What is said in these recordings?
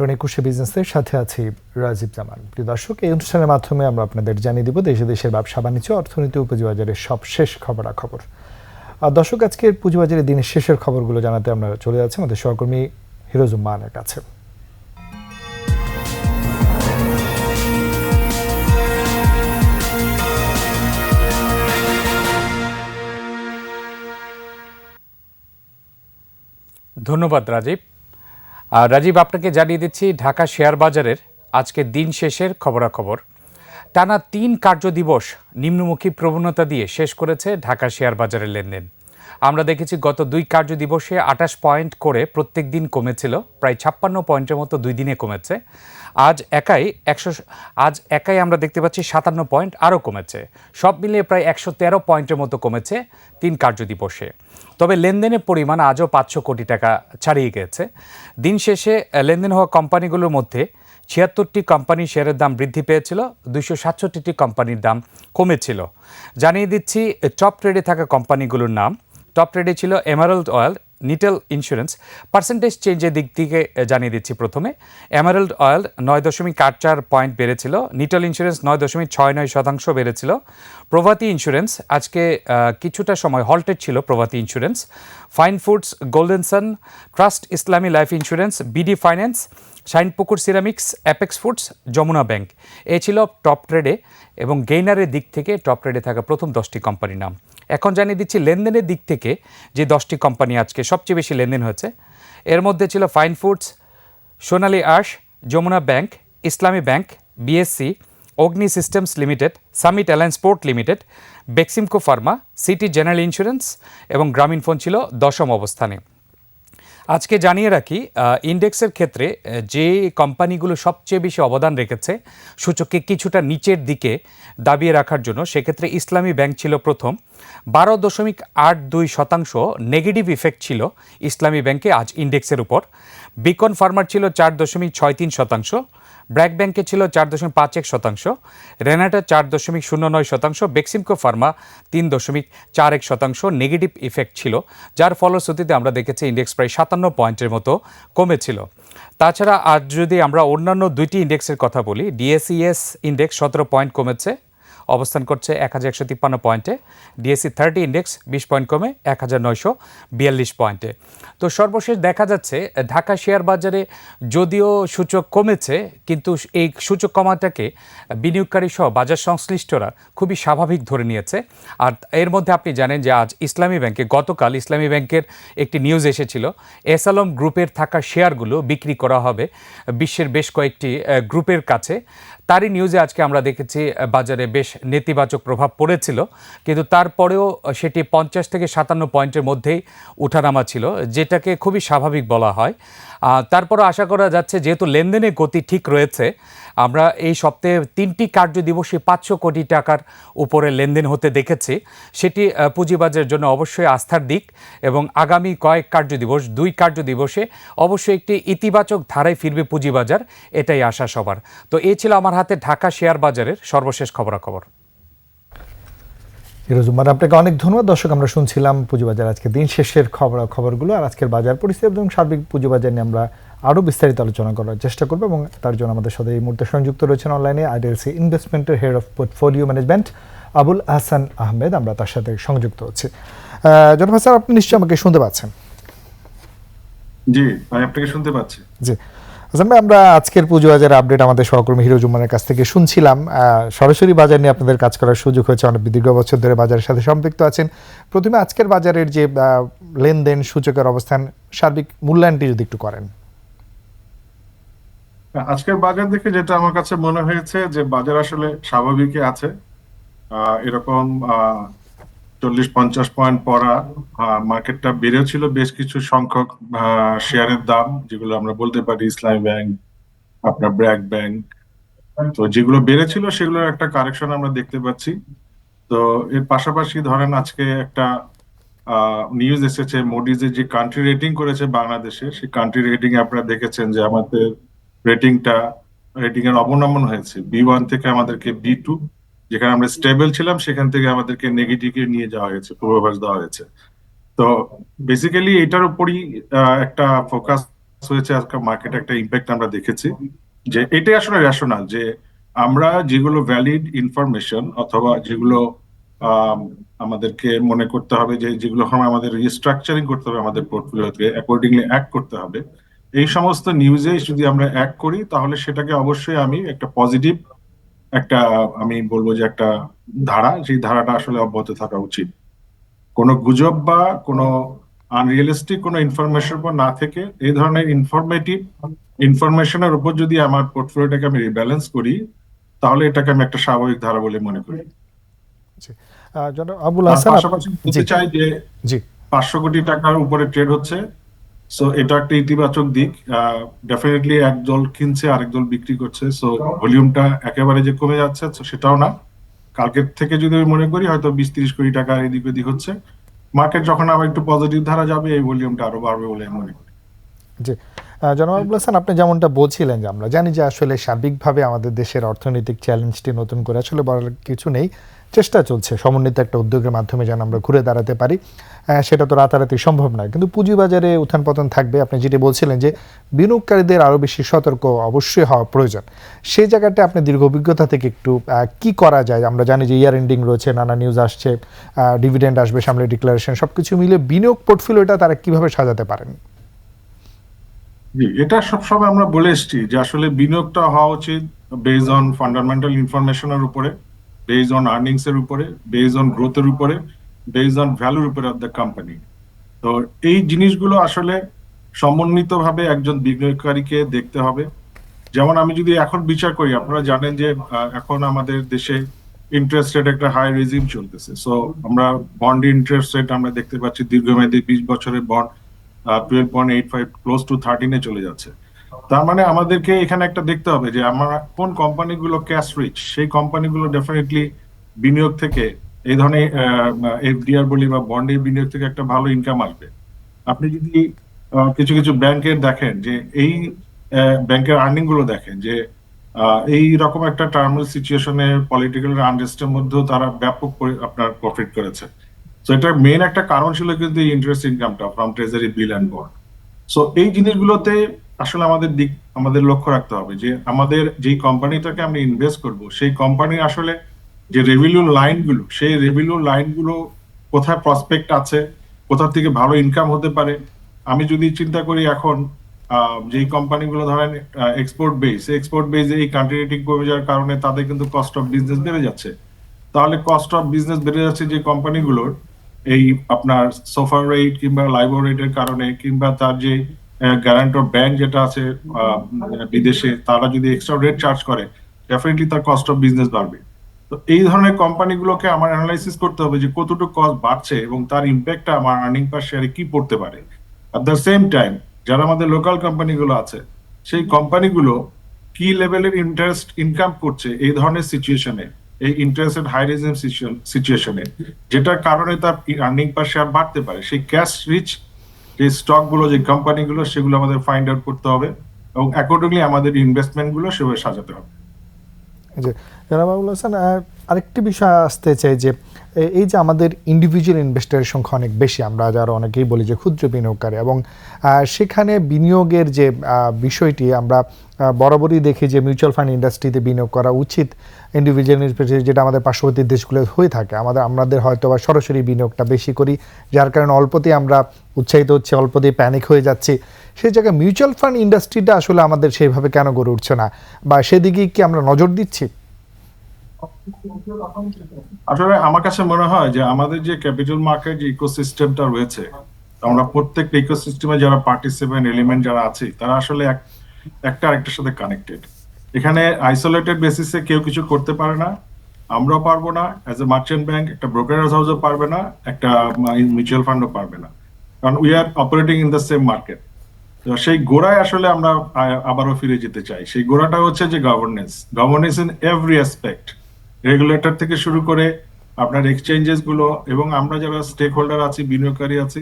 আমন্ত্রণ একুশে বিজনেসের সাথে আছি রাজীব জামান। প্রিয় দর্শক, এই অনুষ্ঠানের মাধ্যমে আমরা আপনাদের জানিয়ে দিব দেশে দেশের ব্যবসা, বাণিজ্য, অর্থনীতি ও পুঁজিবাজারের সব শেষ খবরাখবর। আর দর্শক, আজকের পুঁজিবাজারের দিনের শেষের খবরগুলো জানাতে আমরা চলে যাচ্ছি আমাদের সহকর্মী হিরোজুম্মানের কাছে। ধন্যবাদ রাজীব। আর রাজীব, আপনাকে জানিয়ে দিচ্ছি, ঢাকা শেয়ার বাজারের আজকে দিন শেষের খবরাখবর। টানা তিন কার্য দিবস নিম্নমুখী প্রবণতা দিয়ে শেষ করেছে ঢাকা শেয়ার বাজারের লেনদেন। আমরা দেখেছি গত দুই কার্য দিবসে আঠাশ পয়েন্ট করে প্রত্যেক দিন কমেছিল, প্রায় ছাপ্পান্ন পয়েন্টের মতো দুই দিনে কমেছে। আজ একাই একশো আজ একাই আমরা দেখতে পাচ্ছি সাতান্ন পয়েন্ট আরও কমেছে। সব মিলিয়ে প্রায় একশো তেরো পয়েন্টের মতো কমেছে তিন কার্য দিবসে তবে লেনদেনের পরিমাণ আজও পাঁচশো কোটি টাকা ছাড়িয়ে গেছে দিন শেষে লেনদেন হওয়া কোম্পানিগুলোর মধ্যে ছিয়াত্তরটি কোম্পানির শেয়ারের দাম বৃদ্ধি পেয়েছিল, দুইশো সাতষট্টিটি কোম্পানির দাম কমেছিল। জানিয়ে দিচ্ছি টপ ট্রেডে থাকা কোম্পানিগুলোর নাম। টপ ট্রেডে ছিল emerald oil Nitol insurance. Percentage চেঞ্জের দিক থেকে জানিয়ে দিচ্ছি প্রথমে। অ্যামারেল্ড অয়েল নয় দশমিক আট চার পয়েন্ট বেড়েছিল। নিটেল ইন্স্যুরেন্স নয় দশমিক ছয় নয় শতাংশ বেড়েছিল। প্রভাতি ইন্স্যুরেন্স আজকে কিছুটা সময় হল্টেড ছিল Prabhati insurance. Fine foods, golden sun, trust Islami life insurance, BD finance Shinepukur ceramics apex foods Jamuna bank. এ ছিল টপ ট্রেডে এবং গেইনারের দিক থেকে টপ ট্রেডে থাকা প্রথম দশটি কোম্পানির নাম। এখন জানিয়ে দিচ্ছি লেনদেনের দিক থেকে যে দশটি কোম্পানি আজকে সবচেয়ে বেশি লেনদেন হয়েছে। এর মধ্যে ছিল fine foods Sonali Aansh, Jamuna bank, Islami bank BSC Agni systems limited, summit alliance port limited, Beximco pharma, city general insurance এবং গ্রামীণ ফোন ছিল দশম অবস্থানে। আজকে জানিয়ে রাখি ইন্ডেক্সের ক্ষেত্রে যে কোম্পানিগুলো সবচেয়ে বেশি অবদান রেখেছে সূচককে কিছুটা নিচের দিকে দাবিয়ে রাখার জন্য, সেক্ষেত্রে ইসলামী ব্যাংক ছিল প্রথম। বারো দশমিক আট দুই শতাংশ নেগেটিভ ইফেক্ট ছিল ইসলামী ব্যাংকে আজ ইন্ডেক্সের উপর। বিকন ফার্মার ছিল চার দশমিক ছয় তিন শতাংশ। ব্র্যাক ব্যাংকে ছিল চার দশমিক পাঁচ এক শতাংশ, রেনাটা চার দশমিক শূন্য নয় শতাংশ, বেক্সিমকো ফার্মা তিন দশমিক চার এক শতাংশ নেগেটিভ ইফেক্ট ছিল, যার ফলশ্রুতিতে আমরা দেখেছি ইন্ডেক্স প্রায় সাতান্ন পয়েন্টের মতো কমেছিল। তাছাড়া আজ যদি আমরা অন্যান্য দুইটি ইন্ডেক্সের কথা বলি ডিএসইএস ইন্ডেক্স সতেরো পয়েন্ট কমেছে অবস্থান করছে এক হাজার একশো তিপ্পান্ন পয়েন্টে। ডিএসসি থার্টি ইন্ডেক্স বিশ পয়েন্ট কমে এক হাজার নয়শো বিয়াল্লিশ পয়েন্টে। তো সর্বশেষ দেখা যাচ্ছে, ঢাকা শেয়ার বাজারে যদিও সূচক কমেছে, কিন্তু এই সূচক কমাটাকে বিনিয়োগকারী সহ বাজার সংশ্লিষ্টরা খুবই স্বাভাবিক ধরে নিয়েছে। আর এর মধ্যে আপনি জানেন যে আজ ইসলামী ব্যাংকে, গতকাল ইসলামী ব্যাংকের একটি নিউজ এসেছিল এস আলম গ্রুপের থাকা শেয়ারগুলো বিক্রি করা হবে বিশ্বের বেশ কয়েকটি গ্রুপের কাছে। তারই নিউজে আজকে আমরা দেখেছি বাজারে বেশ নেতিবাচক প্রভাব পড়েছিল, কিন্তু তারপরেও সেটি পঞ্চাশ থেকে সাতান্ন পয়েন্টের মধ্যেই উঠানামা ছিল, যেটাকে খুবই স্বাভাবিক বলা হয়। তারপরও আশা করা যাচ্ছে যেহেতু লেনদেনের গতি ঠিক রয়েছে, আমরা এই সপ্তাহে তিনটি কার্য দিবসে পাঁচশো কোটি টাকার উপরে লেনদেন হতে দেখেছি। সেটি পুঁজিবাজারের জন্য অবশ্যই আস্থার দিক এবং আগামী কয়েক কার্য দিবস, দুই কার্য দিবসে অবশ্যই একটি ইতিবাচক ধারায় ফিরবে পুঁজিবাজার, এটাই আশা সবার। তো এই ছিল আমার হাতে ঢাকা শেয়ার বাজারের সর্বশেষ খবরাখবর। হিরোজুম্মান আপনাকে অনেক ধন্যবাদ। দর্শক আমরা শুনছিলাম পুঁজিবাজার আজকে দিন শেষের খবর খবরগুলো আর আজকের বাজার পরিস্থিতি এবং সার্বিক পুঁজিবাজার নিয়ে আমরা আরও বিস্তারিত আলোচনা করার চেষ্টা করব এবং তার জন্য আমাদের সাথে এই মুহূর্তে সংযুক্ত রয়েছেন অনলাইনে আইডিএলসি ইনভেস্টমেন্টের head of portfolio management Abul Ahsan Ahmed. আমরা তার সাথে সংযুক্ত হচ্ছি। জনফা স্যার আপনি নিশ্চয়ই আমাকে শুনতে পাচ্ছেন? জি আমি আপনাকে শুনতে পাচ্ছি। জি। ভাই আমরা আজকের পুজো বাজারের আপডেট আমাদের সহকর্মী হিরো জুম্মানের কাছ থেকে শুনছিলাম। সরাসরি বাজার নিয়ে আপনাদের কাজ করার সুযোগ হয়েছে, অনেক দীর্ঘ বছর ধরে বাজারের সাথে সম্পৃক্ত আছেন। প্রথমে আজকের বাজারের যে লেনদেন সূচকের অবস্থান, সার্বিক মূল্যায়নটি যদি একটু করেন। আজকের বাজার দেখে যেটা আমার কাছে মনে হয়েছে যে, বাজার আসলে স্বাভাবিকই আছে। এরকম চল্লিশ পঞ্চাশ পয়েন্ট পড়া মার্কেটটা বেড়েছিল বেশ কিছু সংখ্যক শেয়ারের দাম, যেগুলো আমরা বলতে পারি ইসলামী ব্যাংক আপনার ব্র্যাক ব্যাংক তো যেগুলো বেড়েছিল সেগুলোর একটা কারেকশন আমরা দেখতে পাচ্ছি। তো এর পাশাপাশি ধরেন আজকে একটা নিউজ এসেছে মোডিজের যে কান্ট্রি রেটিং করেছে বাংলাদেশে, সেই কান্ট্রি রেটিং আপনারা দেখেছেন যে আমাদের রেটিংটা রেটিং এর অবনমন হয়েছে। বি ওয়ান থেকে আমাদেরকে বি টু যেখানে আমরা স্টেবল ছিলাম সেখান থেকে আমাদেরকে নেগেটিভে নিয়ে যাওয়া হয়েছে পূর্বাভাস দেওয়া হয়েছে। তো বেসিক্যালি এটার উপরই একটা ফোকাস হয়েছে আজকে মার্কেটে একটা ইম্প্যাক্ট আমরা দেখেছি। যে এটাই আসলে রেশনাল যে আমরা যেগুলো ভ্যালিড ইনফরমেশন অথবা যেগুলো আম, আমাদেরকে মনে করতে হবে যে যেগুলো আমাদের রিস্ট্রাকচারিং করতে হবে আমাদের পোর্টফোলিওতে অ্যাকর্ডিংলি অ্যাক্ট করতে হবে। এই সমস্ত নিউজে যদি আমরা অ্যাক্ট করি তাহলে সেটাকে অবশ্যই আমি একটা পজিটিভ একটা আমি বলব যে একটা ধারা সেই ধারাটা আসলে অব্যাহত থাকা উচিত। কোনো গুজব বা কোনো আনরিয়েলিস্টিক কোনো ইনফরমেশন উপর না থেকে এই ধরনের ইনফরমেটিভ ইনফরমেশনের উপর যদি আমার পোর্টফোলিওটাকে আমি রিব্যালেন্স করি তাহলে এটাকে আমি একটা স্বাভাবিক ধারা বলে মনে করি। জনাব আবুল হাসান পাশাপাশি চাই যে পাঁচশো কোটি টাকার উপরে ট্রেড হচ্ছে। সো এটা একটা ইতিবাচক দিক। ডেফিনেটলি কিনছে বিক্রি করছে। সো ভলিউমটা একেবারে যে কমে যাচ্ছে সেটাও না। কালকের থেকে যদি আমি মনে করি, হয়তো বিশ কোটি এদিক ওদিক হচ্ছে। মার্কেট যখন আবার একটু পজিটিভ ধারা যাবে, এই ভলিউমটা আরও বাড়বে বলে আমি মনে করি। জি। জনাব হাসান, আপনি যেমনটা বলছিলেন যে আমরা জানি যে আসলে সার্বিকভাবে আমাদের দেশের অর্থনৈতিক চ্যালেঞ্জটি নতুন করে আসলে বলার কিছু নেই। চেষ্টা চলছে। সমন্বিত একটা উদ্যোগের মাধ্যমে যেন আমরা ঘুরে দাঁড়াতে পারি। সেটা তো রাতারাতি সম্ভব নয়। কিন্তু পুঁজিবাজারে উত্থান পতন থাকবে। আপনি যেটি বলছিলেন যে বিনিয়োগকারীদের আরও বেশি সতর্ক অবশ্যই হওয়া প্রয়োজন। সেই জায়গাটা আপনি দীর্ঘ অভিজ্ঞতা থেকে একটু কি করা যায়? আমরা জানি যে ইয়ার এন্ডিং রয়েছে, নানা নিউজ আসছে ডিভিডেন্ড আসবে, সামনে ডিক্লারেশন সব কিছু মিলে বিনিয়োগ পোর্টফোলিওটা তারা কীভাবে সাজাতে পারেন? এটা সবসময় আমরা বলে এসেছি যে আসলে বিনিয়োগটা হওয়া উচিত বেজ অন ফান্ডামেন্টাল ইনফরমেশনের উপরে। বেজ অন আর্নিংস এর উপরে বেজ অন গ্রোথের উপরে বেজ অন ভ্যালুর উপরে অফ দ্য কোম্পানি তো এই জিনিসগুলো আসলে সমন্বিতভাবে একজন বিনিয়োগকারীকে দেখতে হবে। যেমন আমি যদি এখন বিচার করি, আপনারা জানেন যে এখন আমাদের দেশে ইন্টারেস্ট রেট একটা হাই রেজিম চলতেছে। সো আমরা বন্ড ইন্টারেস্ট রেট আমরা দেখতে পাচ্ছি দীর্ঘমেয়াদী বিশ বছরের bond twelve point eight five close to থার্টিনে চলে যাচ্ছে। তার মানে আমাদেরকে এখানে একটা দেখতে হবে যে আমরা কোন কোম্পানিগুলো ক্যাশ রিচ সেই কোম্পানিগুলো ডেফিনেটলি বিনিয়োগ থেকে এই ধরনের এফডিআর বলি বা বন্ডের বিনিয়োগ থেকে একটা ভালো ইনকাম আসবে। আপনি যদি কিছু কিছু ব্যাংকের দেখেন যে এই ব্যাংকের আর্নিংগুলো দেখেন যে এই রকম একটা টার্মাল সিচুয়েশনে পলিটিক্যাল আনরেস্টের মধ্যেও তারা ব্যাপক আপনার প্রফিট করেছে। তো এটার মেন একটা কারণ ছিল কিন্তু ইন্টারেস্ট ইনকামটা from treasury bill and bond so এই জিনিসগুলোতে আসলে আমাদের দিক, আমাদের লক্ষ্য রাখতে হবে যে আমাদের যেই কোম্পানিটাকে আমরা ইনভেস্ট করব, সেই কোম্পানি আসলে যে রেভিনিউ লাইনগুলো সেই রেভিনিউ লাইনগুলো কোথায় প্রসপেক্ট আছে, কোথা থেকে ভালো ইনকাম হতে পারে, আমি যদি চিন্তা করি এখন যেই কোম্পানিগুলো ধরেন এক্সপোর্ট বেস এক্সপোর্ট বেস এই কান্ট্রি রেটিং কমে যাওয়ার কারণে তাদের কিন্তু কস্ট অফ বিজনেস বেড়ে যাচ্ছে। তাহলে কস্ট অফ বিজনেস বেড়ে যাচ্ছে যে কোম্পানিগুলোর এই আপনার সোফার রেট কিংবা লাইবর রেটের কারণে কিংবা তার যে গ্যারান্টর ব্যাংক যেটা আছে বিদেশে, তারা যদি এক্সট্রা রেট চার্জ করে ডেফিনেটলি তার কস্ট অফ বিজনেস বাড়বে। তো এই ধরনের কোম্পানিগুলোকে আমার অ্যানালাইসিস করতে হবে যে কতটুকু কস্ট বাড়ছে এবং তার ইম্প্যাক্টটা আমার আর্নিং পার শেয়ারে কি পড়তে পারে। অ্যাট দ্য সেম টাইম যারা আমাদের লোকাল কোম্পানিগুলো আছে, সেই কোম্পানিগুলো কি লেভেলের ইন্টারেস্ট ইনকাম করছে এই ধরনের সিচুয়েশনে এই ইন্টারেস্টেড হাই রিজম সিচুয়েশনে যেটার কারণে তার আর্নিং পার শেয়ার বাড়তে পারে। সেই ক্যাশ রিচ যে স্টকগুলো যে কোম্পানিগুলো সেগুলো আমাদের ফাইন্ড আউট করতে হবে এবং অ্যাকর্ডিংলি আমাদের ইনভেস্টমেন্টগুলো সেভাবে সাজাতে হবে। জি জনাব আবুল হাসান আরেকটি বিষয় আসতে চাই যে এই যে আমাদের ইন্ডিভিজুয়াল ইনভেস্টরের সংখ্যা অনেক বেশি, আমরা যারা অনেকেই বলি যে ক্ষুদ্র বিনিয়োগকারী এবং সেখানে বিনিয়োগের যে বিষয়টি আমরা বরাবরই দেখি যে মিউচুয়াল ফান্ড ইন্ডাস্ট্রিতে বিনিয়োগ করা উচিত। ইন্ডিভিজুয়াল ইনভেস্টার যেটা আমাদের পার্শ্ববর্তী দেশগুলো হয়ে থাকে, আমাদের আমাদের হয়তো বা সরাসরি বিনিয়োগটা বেশি করি, যার কারণে অল্পতেই আমরা উৎসাহিত হচ্ছে, অল্পতেই প্যানিক হয়ে যাচ্ছি। সেই জায়গায় মিউচুয়াল ফান্ড ইন্ডাস্ট্রিটা আসলে আমাদের সেইভাবে কেন গড়ে উঠছে না? বা সেদিকে কি আমরা নজর দিচ্ছি? আসলে আমার কাছে মনে হয় যে আমাদের যে ক্যাপিটাল মার্কেট যে ইকোসিস্টেমটা রয়েছে, আমরা প্রত্যেকটা ইকোসিস্টেমে যারা পার্টিসিপেন্ট এলিমেন্ট যারা আছে, তারা আসলে এক, একটা আরেকটার সাথে কানেক্টেড এখানে আইসোলেটেড বেসিসে কেউ কিছু করতে পারে না, আমরাও পারব না অ্যাজ এ মার্চেন্ট ব্যাংক একটা ব্রোকারেজ হাউসও পারবে না, একটা মিউচুয়াল ফান্ডও পারবে না। কারণ we are operating in the same market তো সেই গোড়ায় আসলে আমরা আবারও ফিরে যেতে চাই। সেই গোড়াটা হচ্ছে যে governance governance in every aspect regulator থেকে শুরু করে আপনার এক্সচেঞ্জেসগুলো এবং আমরা যারা স্টেক হোল্ডার আছি, বিনিয়োগকারী আছি,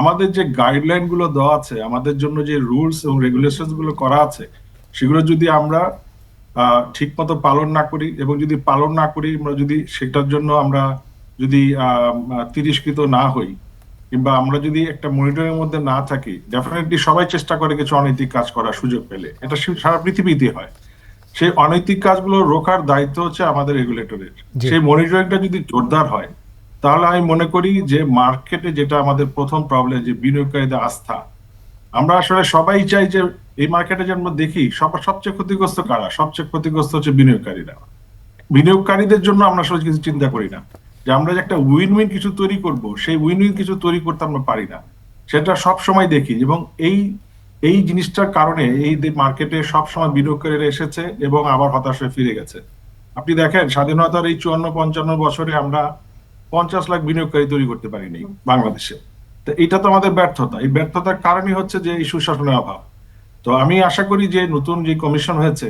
আমাদের যে গাইডলাইনগুলো দেওয়া আছে, আমাদের জন্য যে রুলস এবং রেগুলেশনগুলো করা আছে, সেগুলো যদি আমরা ঠিক মতো পালন না করি এবং যদি পালন না করি, আমরা যদি সেটার জন্য আমরা যদি তিরস্কৃত না হই কিংবা আমরা যদি একটা মনিটরের মধ্যে না থাকি ডেফিনেটলি সবাই চেষ্টা করে কিছু অনৈতিক কাজ করার সুযোগ পেলে। এটা সারা পৃথিবীতে হয়। সেই অনৈতিক কাজগুলো রোখার দায়িত্ব হচ্ছে আমাদের রেগুলেটরের সেই মনিটরিংটা যদি জোরদার হয় তাহলে আমি মনে করি যে মার্কেটে যেটা আমাদের প্রথম প্রবলেম যে বিনিয়োগকারীদের আস্থা আমরা আসলে সবাই চাই যে এই মার্কেটে যেন দেখি সবার সবচেয়ে ক্ষতিগ্রস্ত কারা? সবচেয়ে ক্ষতিগ্রস্ত হচ্ছে বিনিয়োগকারীরা। বিনিয়োগকারীদের জন্য আমরা আসলে কিছু চিন্তা করি না। যে আমরা যে একটা উইন উইন কিছু তৈরি করব সেই উইন উইন কিছু তৈরি করতে আমরা পারি না। সেটা সব সময় দেখি এবং এই এই জিনিসটার কারণে এই মার্কেটে সব সময় বিনিয়োগকারীরা এসেছে এবং আবার হতাশ হয়ে ফিরে গেছে। আপনি দেখেন, স্বাধীনতার এই চুয়ান্ন, পঞ্চান্ন বছরে আমরা পঞ্চাশ লাখ বিনিয়োগকারী তৈরি করতে পারিনি বাংলাদেশে। তো এটা তো আমাদের ব্যর্থতা। এই ব্যর্থতার কারণই হচ্ছে যে এই সুশাসনের অভাব। তো আমি আশা করি যে নতুন যে কমিশন হয়েছে,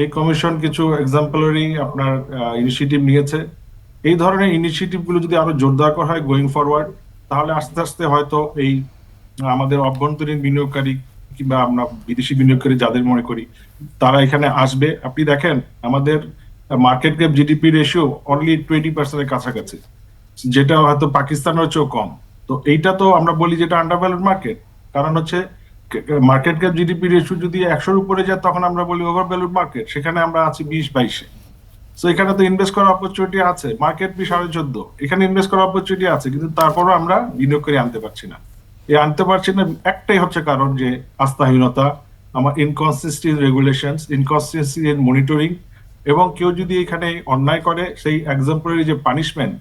এই কমিশন কিছু এক্সাম্পলারি আপনার ইনিশিয়েটিভ নিয়েছে। এই ধরনের ইনিশিয়েটিভগুলো যদি আরও জোরদার করা হয় গোয়িং ফরওয়ার্ড তাহলে আস্তে আস্তে হয়তো এই আমাদের অভ্যন্তরীণ বিনিয়োগকারী কিংবা আমরা বিদেশি বিনিয়োগকারী যাদের মনে করি, তারা এখানে আসবে। আপনি দেখেন, আমাদের market cap GDP ratio only twenty পার্সেন্টের কাছাকাছি, যেটা হয়তো পাকিস্তানের চেয়েও কম। তো এইটা তো আমরা বলি যেটা আন্ডার ভ্যালুড মার্কেট কারণ হচ্ছে মার্কেট ক্যাপ জিডিপি রেশিও যদি একশোর উপরে যায়, তখন আমরা বলি ওভার ভ্যালুড মার্কেট সেখানে আমরা আছি বিশ বাইশে। তো এখানে তো ইনভেস্ট করার অপরচুনিটি আছে মার্কেট বি সাড়ে চোদ্দ, এখানে ইনভেস্ট করার অপরচুনিটি আছে, কিন্তু তারপরও আমরা বিনিয়োগ করে আনতে পারছি না। এই আনতে পারছি না। একটাই হচ্ছে কারণ যে আস্থাহীনতা, আমার ইনকনসিস্টেন্ট রেগুলেশন ইনকনসিস্টেন্ট মনিটরিং এবং কেউ যদি এখানে অন্যায় করে, সেই এক্সাম্পলারি যে পানিশমেন্ট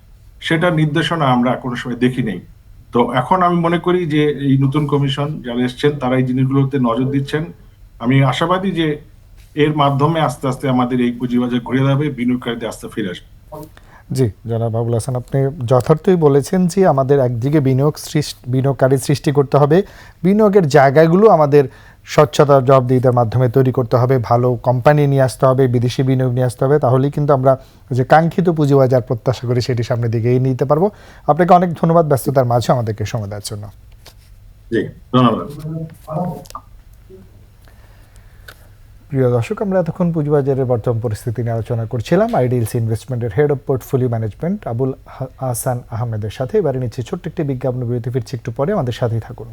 সেটা নির্দেশনা আমরা কোনো সময় দেখি নেই। তো এখন আমি মনে করি যে এই নতুন কমিশন যারা এসছেন, তারা এই জিনিসগুলোতে নজর দিচ্ছেন। আমি আশাবাদী যে এর মাধ্যমে আস্তে আস্তে আমাদের এই পুঁজিবাজার ঘুরে যাবে, বিনিয়োগকারীদের আস্তে ফিরে আসবে। জি যারা বাবুল হাসান, আপনি যথার্থই বলেছেন যে আমাদের একদিকে বিনিয়োগ সৃষ্টি, বিনিয়োগকারী সৃষ্টি করতে হবে, বিনিয়োগের জায়গাগুলো আমাদের স্বচ্ছতা জবাবদিহিতার মাধ্যমে তৈরি করতে হবে, ভালো কোম্পানি নিয়ে আসতে হবে, বিদেশি বিনিয়োগ নিয়ে আসতে হবে, তাহলেই কিন্তু আমরা যে কাঙ্ক্ষিত পুঁজিবাজার প্রত্যাশা করি সেটি সামনের দিকে এগিয়ে নিতে পারব। আপনাকে অনেক ধন্যবাদ ব্যস্ততার মাঝে আমাদেরকে সময় দেওয়ার জন্য। জি, ধন্যবাদ। প্রিয় দর্শক, আমরা এতক্ষণ পুঁজিবাজারের বর্তমান পরিস্থিতি নিয়ে আলোচনা করছিলাম। আইডিএলসি ইনভেস্টমেন্টের head of portfolio management Abul Ahsan আহমেদের সাথে। এবারে নিচ্ছে ছোট্ট একটি বিজ্ঞাপন বিরতি, ফিরছি একটু পরে। আমাদের সাথেই থাকুন।